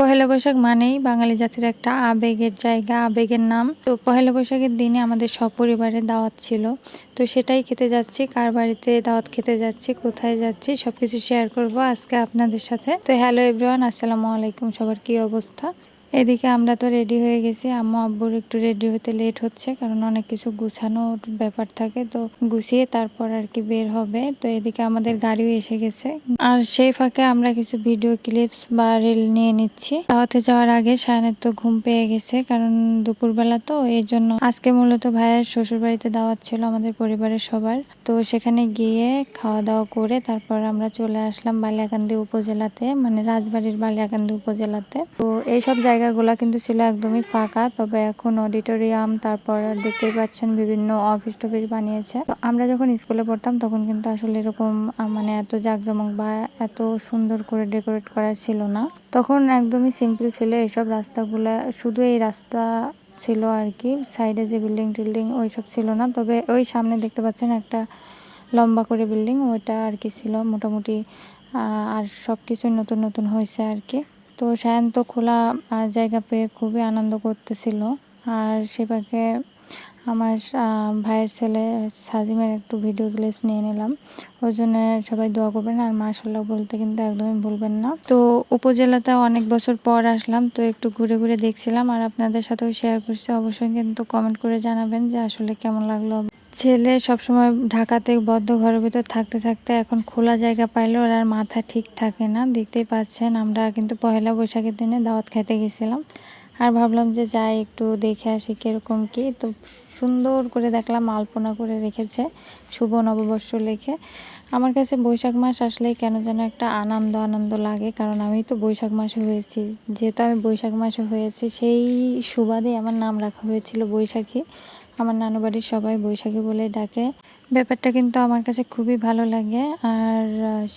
পহেলা বৈশাখ মানেই বাঙালি জাতির একটা আবেগের জায়গা, আবেগের নাম। তো পহেলা বৈশাখের দিনে আমাদের সপরিবারে দাওয়াত ছিল। তো সেটাই খেতে যাচ্ছি, কার বাড়িতে দাওয়াত খেতে যাচ্ছি, কোথায় যাচ্ছি, সবকিছু শেয়ার করব আজকে আপনাদের সাথে। তো হ্যালো এভরিওয়ান আসসালামু আলাইকুম সবার কি অবস্থা? এদিকে আমরা তো রেডি হয়ে গেছি। আম্মু, আব্বুর একটু রেডি হতে লেট হচ্ছে, কারণ অনেক কিছু গুছানোর ব্যাপার থাকে। তো গুছিয়ে তারপর আর কি বের হবে। তো এদিকে আমাদের গাড়িও এসে গেছে। আর সেই ফাঁকে আমরা কিছু ভিডিও ক্লিপস বা রিল নিয়ে নিচ্ছি। দাওয়াতে যাওয়ার আগে সায়নের তো ঘুম পেয়ে গেছে, কারণ দুপুরবেলা তো, এই জন্য আজকে মূলত ভাইয়ের শ্বশুর বাড়িতে দাওয়াত ছিল আমাদের পরিবারের সবার। তো সেখানে গিয়ে খাওয়া দাওয়া করে তারপর আমরা চলে আসলাম বালিয়াকান্দি উপজেলাতে মানে রাজবাড়ির বালিয়াকান্দি উপজেলাতে। তো এইসব জায়গাগুলো কিন্তু ছিল একদমই ফাঁকা। তবে এখন অডিটোরিয়াম, তারপর দেখতেই পাচ্ছেন বিভিন্ন অফিস টফিস বানিয়েছে। তো আমরা যখন স্কুলে পড়তাম, তখন কিন্তু আসলে এরকম মানে এত জাঁকজমক বা এত সুন্দর করে ডেকোরেট করা ছিল না। তখন একদমই সিম্পল ছিল এইসব রাস্তাগুলা, শুধু এই রাস্তা ছিল আর কি। সাইডে যে বিল্ডিং টিল্ডিং ওইসব ছিল না। তবে ওই সামনে দেখতে পাচ্ছেন একটা লম্বা করে বিল্ডিং, ওইটা আর কি ছিল। মোটামুটি আর সব কিছু নতুন নতুন হয়েছে আর কি। তো সায়ন তো খোলা জায়গা পেয়ে খুবই আনন্দ করতেছিল। আর সে পাকে আমার ভাইয়ের ছেলে সাজিমের একটু ভিডিও ক্লিপস নিয়ে নিলাম। ওই জন্য সবাই দোয়া করবেন। আর মাশাল্লাহ বলতে কিন্তু একদমই ভুলবেন না। তো উপজেলাতে অনেক বছর পর আসলাম, তো একটু ঘুরে ঘুরে দেখছিলাম। আর আপনাদের সাথেও শেয়ার করছি। অবশ্যই কিন্তু কমেন্ট করে জানাবেন যে আসলে কেমন লাগল। ছেলে সবসময় ঢাকাতে বদ্ধ ঘরের ভিতর থাকতে থাকতে এখন খোলা জায়গা পাইলে ওর আর মাথা ঠিক থাকে না। দেখতেই পাচ্ছেন, আমরা কিন্তু পয়লা বৈশাখের দিনে দাওয়াত খেতে গেছিলাম। আর ভাবলাম যে যাই, একটু দেখে আসি কীরকম কি। তো সুন্দর করে দেখলাম, আলপনা করে রেখেছে শুভ নববর্ষ লেখে। আমার কাছে বৈশাখ মাস আসলেই কেন যেন একটা আনন্দ আনন্দ লাগে। কারণ আমি তো বৈশাখ মাসে হয়েছি। যেহেতু আমি বৈশাখ মাসে হয়েছি, সেই সুবাদে আমার নাম রাখা হয়েছিল বৈশাখী। আমার নানু বাড়ির সবাই বৈশাখী বলে ডাকে। ব্যাপারটা কিন্তু আমার কাছে খুবই ভালো লাগে আর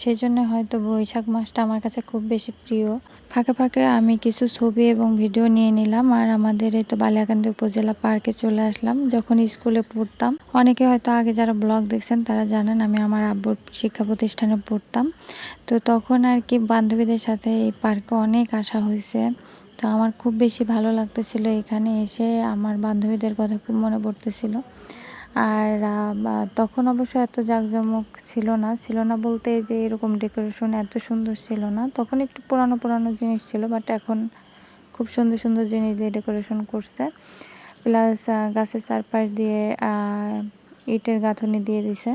সেজন্য হয়তো বৈশাখ মাসটা আমার কাছে খুব বেশি প্রিয়। ফাঁকে ফাঁকে আমি কিছু ছবি এবং ভিডিও নিয়ে নিলাম আর আমাদের এই তো বালিয়াকান্দি উপজেলা পার্কে চলে আসলাম। যখন স্কুলে পড়তাম, অনেকে হয়তো আগে যারা ব্লগ দেখছেন তারা জানেন আমি আমার আব্বুর শিক্ষা প্রতিষ্ঠানে পড়তাম। তো তখন আর কি বান্ধবীদের সাথে এই পার্কে অনেক আসা হয়েছে। তো আমার খুব বেশি ভালো লাগতেছিল এখানে এসে। আমার বান্ধবীদের কথা খুব মনে পড়তেছিল। আর তখন অবশ্য এত জাঁকজমক ছিল না। ছিল না বলতে যে এরকম ডেকোরেশন এত সুন্দর ছিল না। তখন একটু পুরানো পুরানো জিনিস ছিল, বাট এখন খুব সুন্দর সুন্দর জিনিস দিয়ে ডেকোরেশন করছে। প্লাস গাছের চারপাশ দিয়ে ইটের গাঁথনি দিয়ে দিছে।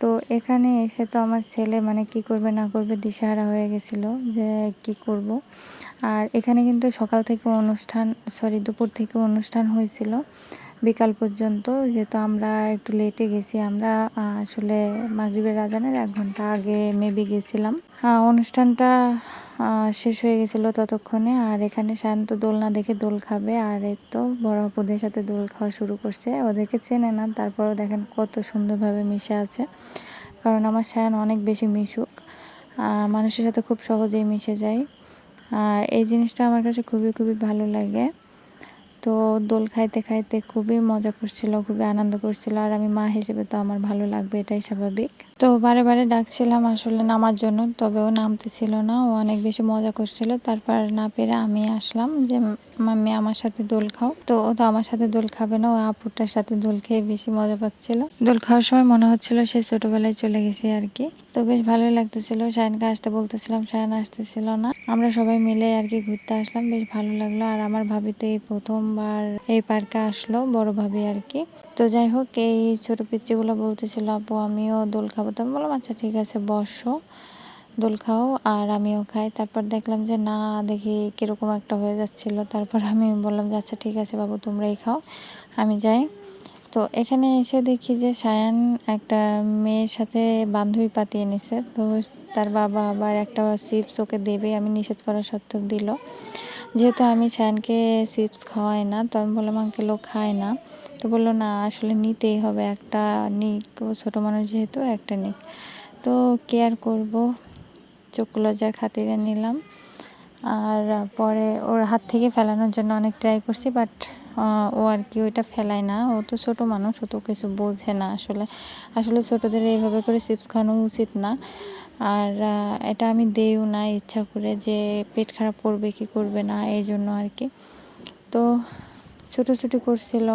তো এখানে এসে তো আমার ছেলে মানে কি করবে না করবে দিশেহারা হয়ে গেছিল যে কি করব। আর এখানে কিন্তু সকাল থেকে অনুষ্ঠান সরি দুপুর থেকে অনুষ্ঠান হয়েছিল। বিকাল পর্যন্ত, যেহেতু আমরা একটু লেটে গেছি, আমরা আসলে মাগরিবের আজানের এক ঘণ্টা আগে মেবি গেছিলাম। অনুষ্ঠানটা শেষ হয়ে গেছিল ততক্ষণে, আর এখানে শান্ত দোল না দেখে দোল খাবে, আর এই তো বড় আপুদের সাথে দোল খাওয়া শুরু করছে। ওদেরকে চেনে না, তারপরেও দেখেন কত সুন্দরভাবে মিশে আছে। কারণ আমার শায়ন অনেক বেশি মিশুক মানুষের সাথে খুব সহজেই মিশে যায়। এই জিনিসটা আমার কাছে খুবই খুবই ভালো লাগে। তো দোল খাইতে খাইতে খুবই মজা করছিল, খুবই আনন্দ করছিল। আর আমি মা হিসেবে তো আমার ভালো লাগবে, এটাই স্বাভাবিক। তো বারে বারে ডাকছিলাম আসলে নামার জন্য, তবে ও নামতেছিল না। ও অনেক বেশি মজা করছিল। তারপর না পেরে আমি আসলাম যে, মাম্মি, আমার সাথে দোল খাও। তো ও তো আমার সাথে দোল খাবে না, ও আপুটার সাথে দোল খেয়ে বেশি মজা পাচ্ছিল। দোল খাওয়ার সময় মনে হচ্ছিল সে ছোটবেলায় চলে গেছে আর কি। তো বেশ ভালোই লাগতেছিল। শায়নকে আসতে বলতেছিলাম, শায়ন আসতেছিল না। আমরা সবাই মিলে আর কি ঘুরতে আসলাম, বেশ ভালো লাগল। আর আমার ভাবি তো এই প্রথমবার এই পার্কে আসলো, বড় ভাবি আর কি তো যাই হোক, এই ছোট পিচ্চিগুলো বলতেছিল, আপু, আমিও দোল খাব। তো বললাম আচ্ছা ঠিক আছে, বসো, দোল খাও আর আমিও খাই। তারপর দেখলাম যে, না, দেখি কীরকম একটা হয়ে যাচ্ছিল। তারপর আমি বললাম যে আচ্ছা ঠিক আছে বাবু, তোমরাই খাও, আমি যাই। তো এখানে এসে দেখি যে সায়ান একটা মেয়ের সাথে বান্ধবী পাতিয়ে নিছে। তো তার বাবা আবার একটা চিপস ওকে দেবে, আমি নিষেধ করা সত্ত্বেও দিল। যেহেতু আমি সায়ানকে চিপস খাওয়াই না, তো আমি বললাম আঙ্কেল ও খায় না। তো বলল, না, আসলে নিতেই হবে, একটা নিক ও ছোটো মানুষ যেহেতু, একটা নিক। তো কেয়ার করব? চোখ লজ্জার খাতিরে নিলাম। আর পরে ওর হাত থেকে ফেলানোর জন্য অনেক ট্রাই করছি বাট ও আর কি ওইটা ফেলায় না। ও তো ছোটো মানুষ, ও তো কিছু বোঝে না আসলে। আসলে ছোটোদের এইভাবে করে চিপস খাওয়ানো উচিত না। আর এটা আমি দেইও না ইচ্ছা করে যে পেট খারাপ করবে কি করবে না, এই জন্য আর কি। তো ছুটোছুটি করছিল।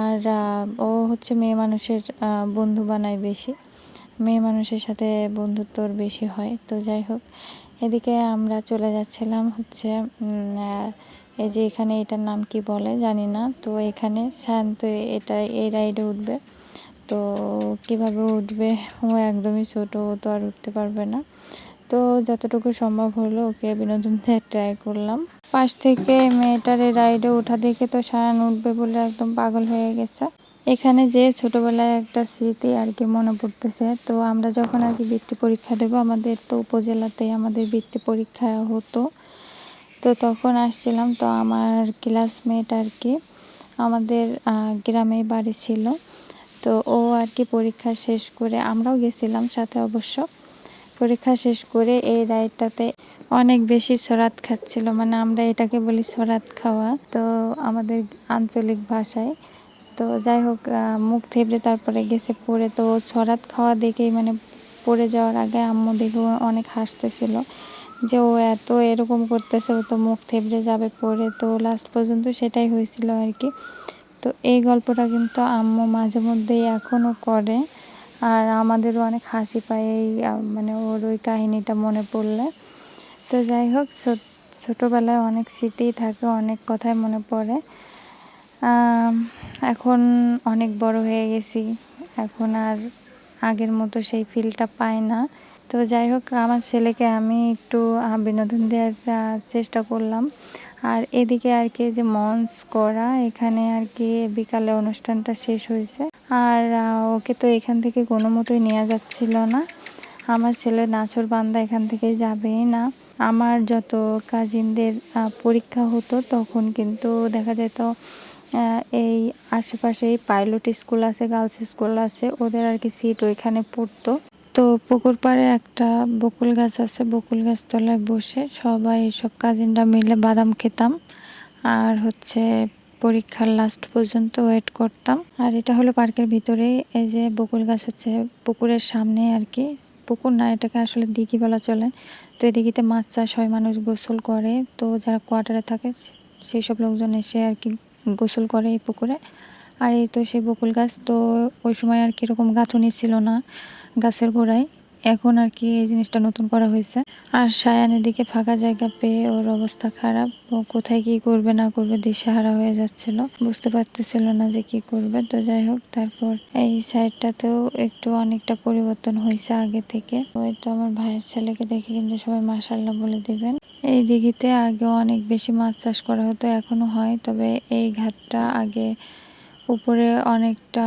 আর ও হচ্ছে মেয়ে মানুষের বন্ধু বানায় বেশি। মেয়ে মানুষের সাথে বন্ধুত্বর বেশি হয়। তো যাই হোক, এদিকে আমরা চলে যাচ্ছিলাম হচ্ছে এই যে এখানে এটার নাম কি বলে জানি না। তো এখানে শান্ত এটা এই রাইডে উঠবে। তো কীভাবে উঠবে? ও একদমই ছোট, ও তো আর উঠতে পারবে না। তো যতটুকু সম্ভব হলো ওকে বিনোদন দিয়ে ট্রাই করলাম। পাশ থেকে মেয়েটার এই রাইডে ওঠা দেখে তো সায়ান উঠবে বলে একদম পাগল হয়ে গেছে। এখানে যে ছোটবেলার একটা স্মৃতি আর কি মনে পড়তেছে। তো আমরা যখন আর কি বৃত্তি পরীক্ষা দেব, আমাদের তো উপজেলাতেই আমাদের বৃত্তি পরীক্ষা হতো। তো তখন আসছিলাম, তো আমার ক্লাসমেট আর কি আমাদের গ্রামে বাড়ি ছিল। তো ও আর কি পরীক্ষা শেষ করে, আমরাও গেছিলাম সাথে অবশ্য। পরীক্ষা শেষ করে এই রাইডটাতে অনেক বেশি সরাত খাচ্ছিল মানে আমরা এটাকে বলি সরাত খাওয়া, তো আমাদের আঞ্চলিক ভাষায়। তো যাই হোক মুখ থেবড়ে তারপরে গেছে, পড়ে তো সরাত খাওয়া দেখেই মানে পড়ে যাওয়ার আগে আম্মু দেখে অনেক হাসতেছিল। যে ও এত এরকম করতেছে, ও তো মুখ থেবড়ে যাবে পড়ে তো লাস্ট পর্যন্ত সেটাই হয়েছিল আর কি। তো এই গল্পটা কিন্তু আম্মু মাঝে মধ্যেই এখনও করে। আর আমাদেরও অনেক হাসি পায় এই মানে ওর ওই কাহিনিটা মনে পড়লে। তো যাই হোক ছোটোবেলায় অনেক স্মৃতিই থাকে, অনেক কথাই মনে পড়ে। এখন অনেক বড় হয়ে গেছি। এখন আর আগের মতো সেই ফিলটা পায় না। তো যাই হোক, আমার ছেলেকে আমি একটু বিনোদন দেওয়ার চেষ্টা করলাম। আর এদিকে আর কি যে মঞ্চ করা, এখানে আর কি বিকালে অনুষ্ঠানটা শেষ হয়েছে। আর ওকে তো এখান থেকে কোনো মতোই নেওয়া যাচ্ছিল না। আমার ছেলে নাচর বান্দা এখান থেকে যাবেই না। আমার যত কাজিনদের পরীক্ষা হতো, তখন কিন্তু দেখা যেত এই আশেপাশেই পাইলট স্কুল আছে, গার্লস স্কুল আছে, ওদের আর কি সিট ওইখানে পড়তো। তো পুকুর পাড়ে একটা বকুল গাছ আছে, বকুল গাছ তলায় বসে সবাই, সব কাজিনরা মিলে বাদাম খেতাম। আর হচ্ছে পরীক্ষার লাস্ট পর্যন্ত ওয়েট করতাম। আর এটা হলো পার্কের ভিতরেই, এই যে বকুল গাছ হচ্ছে পুকুরের সামনে আর কি। পুকুর না, এটাকে আসলে দিঘি বলা চলে। তো এই দিঘিতে মাছ চাষ হয়, মানুষ গোসল করে। তো যারা কোয়ার্টারে থাকে সেই সব লোকজন এসে আর কি গোসল করে এই পুকুরে। আর এই তো সেই বকুল গাছ, তো ওই সময় আর কীরকম গাঁথুনি ছিল না। গাছের গোড়ায়। এখন আর কি এই জিনিসটা নতুন করা হয়েছে। আর সায়ানের দিকে ফাঁকা জায়গা পেয়ে ওর অবস্থা খারাপ। ও কোথায় কি করবে, না করবে দিশেহারা হয়ে যাচ্ছিল। বুঝতে পারতেছিল না যে কি করবে। তো যাই হোক, তারপর এই সাইডটাতেও একটু অনেকটা পরিবর্তন হয়েছে আগে থেকে। ওই তো আমার ভাইয়ের ছেলেকে দেখে কিন্তু সবাই মাসাল্লাহ বলে দিবেন। এই দিঘিতে আগে অনেক বেশি মাছ চাষ করা হতো এখনও হয়। তবে এই ঘাটটা আগে উপরে অনেকটা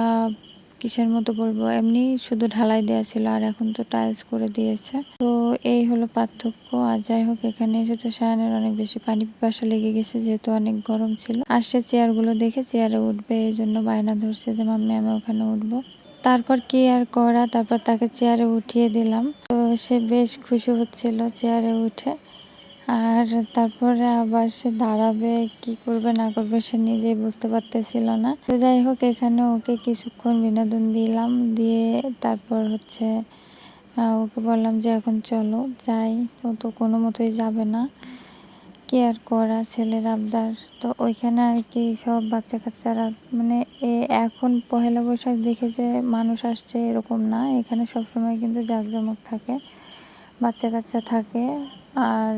কিসের মতো বলব? এমনি শুধু ঢালাই দেওয়া ছিল আর এখন তো টাইলস করে দিয়েছে। তো এই হলো পার্থক্য। আর যাই হোক, এখানে এসে তো সায়ানের অনেক বেশি পানি পিপাসা লেগে গেছে, যেহেতু অনেক গরম ছিল। আর সে চেয়ারগুলো দেখে চেয়ারে উঠবে, এই জন্য বায়না ধরছে যে, মাম্মি, আমি ওখানে উঠবো। তারপর কি আর করা? তারপর তাকে চেয়ারে উঠিয়ে দিলাম। তো সে বেশ খুশি হচ্ছিল চেয়ারে উঠে। আর তারপরে আবার সে দাঁড়াবে, কি করবে, না করবে সে নিজেই বুঝতে পারতেছিল না। তো যাই হোক, এখানে ওকে কিছুক্ষণ বিনোদন দিলাম, দিয়ে তারপর হচ্ছে ওকে বললাম যে, এখন চলো, যাই। ও তো কোনো মতোই যাবে না। কি আর করা, ছেলের আবদার। তো ওইখানে আর কি সব বাচ্চা কাচ্চারা মানে এ এখন পহেলা বৈশাখ দেখে যে মানুষ আসছে এরকম না। এখানে সবসময় কিন্তু জাঁকজমক থাকে বাচ্চা কাচ্চা থাকে। আর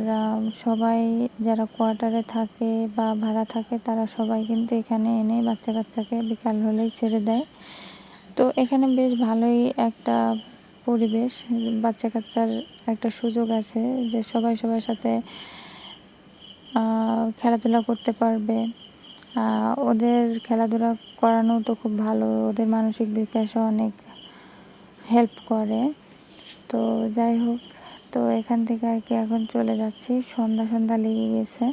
সবাই যারা কোয়ার্টারে থাকে বা ভাড়া থাকে তারা সবাই কিন্তু এখানে এনে বাচ্চা কাচ্চাকে বিকাল হলেই ছেড়ে দেয়। তো এখানে বেশ ভালোই একটা পরিবেশ বাচ্চা কাচ্চার একটা সুযোগ আছে যে সবাই সবার সাথে খেলাধুলা করতে পারবে। ওদের খেলাধুলা করানো তো খুব ভালো, ওদের মানসিক বিকাশও অনেক হেল্প করে। তো যাই হোক। তো এখান থেকে আর কি এখন চলে যাচ্ছি। সন্ধ্যা সন্ধ্যা লেগে গেছে।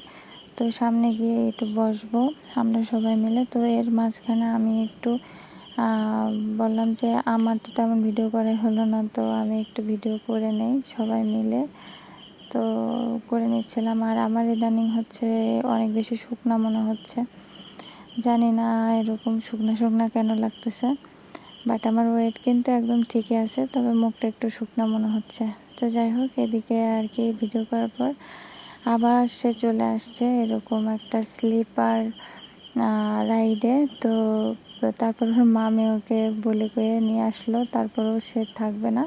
তো সামনে গিয়ে একটু বসবো আমরা সবাই মিলে। তো এর মাঝখানে আমি একটু বললাম যে আমার তো তেমন ভিডিও করে হলো না, তো আমি একটু ভিডিও করে নেই সবাই মিলে। তো করে নিচ্ছিলাম। আর আমার ইদানিং হচ্ছে অনেক বেশি শুকনা মনে হচ্ছে। জানি না এরকম শুকনা শুকনা কেন লাগতেছে। বাট আমার ওয়েট কিন্তু একদম ঠিকই আছে, তবে মুখটা একটু শুকনা মনে হচ্ছে। তো যাই হোক, এদিকে আর কি ভিডিও করার পর আবার সে চলে আসছে এরকম একটা স্লিপার রাইডে তো তারপর ওর মামে ওকে বলে কয়ে নিয়ে আসলো, তারপরেও সে থাকবে না।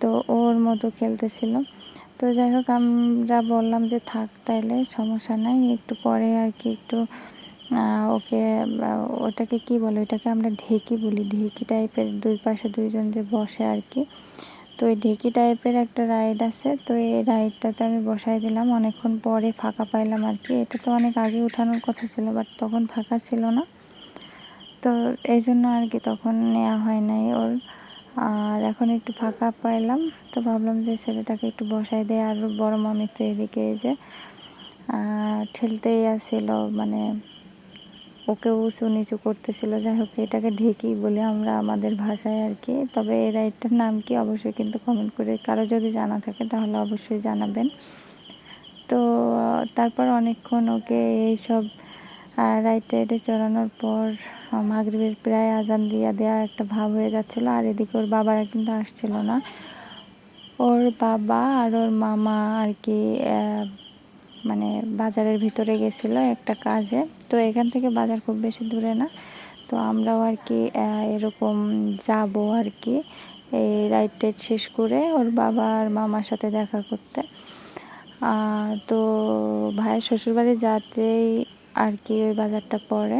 তো ওর মতো খেলতেছিল। তো যাই হোক, আমরা বললাম যে থাক তাইলে, সমস্যা নাই। একটু পরে আর কি একটু ওকে ওটাকে কি বলে, ওটাকে আমরা ঢেকি বলি। ঢেকি টাইপের দুই পাশে দুইজন যে বসে আর কি। তো এই ঢেকি টাইপের একটা রাইড আছে। তো এই রাইডটাতে আমি বসাই দিলাম। অনেকক্ষণ পরে ফাঁকা পাইলাম আর কি। এটা তো অনেক আগে উঠানোর কথা ছিল বাট তখন ফাঁকা ছিল না। তো এই জন্য আর কি তখন নেওয়া হয় নাই ওর। আর এখন একটু ফাঁকা পাইলাম। তো ভাবলাম যে ছেলেটাকে একটু বসাই দেয় আর বড় মামি তো এদিকে এই যে ঠেলতেই আসছিল মানে ওকে উঁচু নিচু করতেছিল। যাই হোক, এটাকে ঢেকি বলে আমরা আমাদের ভাষায় আর কি। তবে এই রাইডটার নাম কি অবশ্যই কিন্তু কমেন্ট করে কারও যদি জানা থাকে তাহলে অবশ্যই জানাবেন। তো, তারপর অনেকক্ষণ ওকে এইসব রাইড টাইডে চড়ানোর পর মাগরীবের প্রায় আজান দিয়া দেওয়া একটা ভাব হয়ে যাচ্ছিল। আর এদিকে ওর বাবারা কিন্তু আসছিল না। ওর বাবা আর ওর মামা আর কি মানে বাজারের ভিতরে গেছিল একটা কাজে। তো এখান থেকে বাজার খুব বেশি দূরে না। তো আমরাও আর কি এরকম যাব আর কি, এই রাইড টাইড শেষ করে ওর বাবা আর মামার সাথে দেখা করতে। তো ভাইয়ের শ্বশুরবাড়ি যাতেই আর কি ওই বাজারটা পড়ে।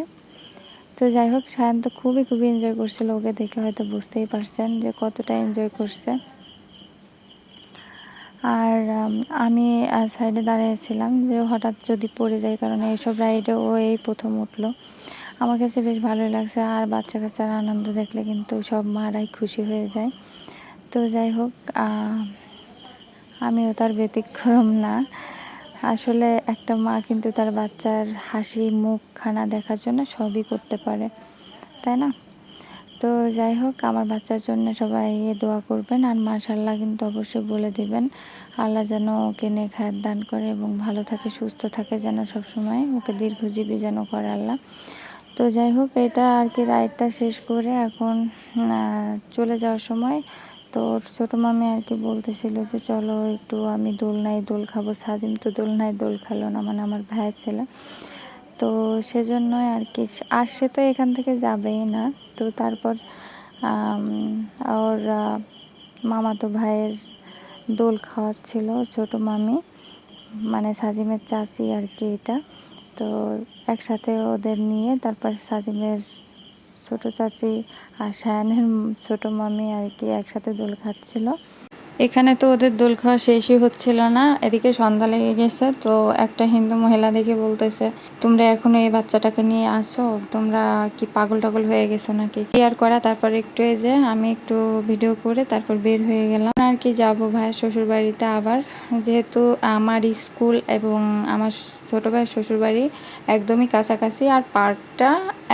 তো যাই হোক, সায়ন তো খুবই খুবই এনজয় করছিল, ওকে দেখে হয়তো বুঝতেই পারছেন যে কতটা এনজয় করছে। আর আমি সাইডে দাঁড়িয়েছিলাম যে হঠাৎ যদি পড়ে যায়, কারণ এইসব রাইডে ও এই প্রথম উঠল। আমার কাছে বেশ ভালোই লাগছে, আর বাচ্চা কাচ্চার আনন্দ দেখলে কিন্তু সব মারাই খুশি হয়ে যায়। তো যাই হোক আমিও তার ব্যতিক্রম না। আসলে একটা মা কিন্তু তার বাচ্চার হাসি, মুখখানা দেখার জন্য সবই করতে পারে, তাই না? তো যাই হোক, আমার বাচ্চার জন্য সবাই দোয়া করবেন আর মাশাল্লাহ কিন্তু অবশ্যই বলে দিবেন। আল্লাহ যেন ওকে নেখায়াত দান করে এবং ভালো থাকে, সুস্থ থাকে যেন সবসময়। ওকে দীর্ঘজীবী যেন করে আল্লাহ। তো যাই হোক, এটা আর কি রাইডটা শেষ করে এখন চলে যাওয়ার সময়। তো ছোটো মামি আর কি বলতেছিল যে, চলো একটু আমি দোলনায় দোল খাব। সাজিম তো দোলনায় দোল খেলো না মানে আমার ভাইয়ের ছেলে। তো সেজন্যই আর কি, আর সে তো এখান থেকে যাবেই না। তো তারপর ওর মামাতো ভাইয়ের দোল খাওয়াচ্ছিল, ছোটো মামি মানে সাজিমের চাচি আর কি এটা। তো একসাথে ওদের নিয়ে তারপর সাজিমের ছোট চাচি আর সায়ানের ছোট মামি আর কি একসাথে দোল খাচ্ছিল। এখানে তো ওদের দোল খাওয়া শেষই হচ্ছিল না, এদিকে সন্ধ্যা লেগে গেছে, তো একটা হিন্দু মহিলা দেখে বলতেছে, তোমরা এখনও এই বাচ্চাটাকে নিয়ে আসো? তোমরা কি পাগল টাগল হয়ে গেছো নাকি? কেয়ার করা, তারপর একটু এই যে আমি একটু ভিডিও করে তারপর বের হয়ে গেলাম। আর কি যাব ভাইয়ের শ্বশুর বাড়িতে আবার? যেহেতু আমার স্কুল এবং আমার ছোট ভাইয়ের শ্বশুর বাড়ি একদমই কাছাকাছি, আর পার্কটা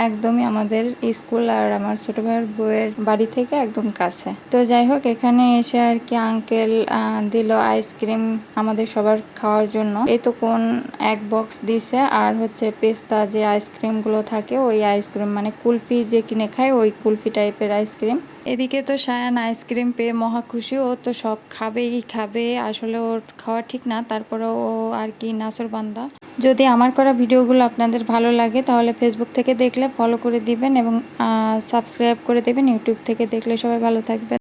একদমই আমাদের স্কুল আর আমার ছোট ভাইয়ের বউয়ের বাড়ি থেকে একদম কাছে। তো যাই হোক, এখানে এসে আর কি আঙ্কেল দিল আইসক্রিম আমাদের সবার খাওয়ার জন্য। এই তো কোন এক বক্স দিছে, আর হচ্ছে পেস্তা যে আইসক্রিমগুলো থাকে, ওই আইসক্রিম মানে কুলফি যে কিনে খায়, ওই কুলফি টাইপের আইসক্রিম এদিকে তো সায়ান আইসক্রিম পেয়ে মহা খুশি, ও তো সব খাবেই খাবে, আসলে ওর খাওয়া ঠিক না তারপরে ও আর কি নাসর বান্দা যদি আমার করা ভিডিওগুলো আপনাদের ভালো লাগে, তাহলে ফেসবুক থেকে দেখলে ফলো করে দিবেন এবং সাবস্ক্রাইব করে দেবেন ইউটিউব থেকে দেখলে সবাই ভালো থাকবেন।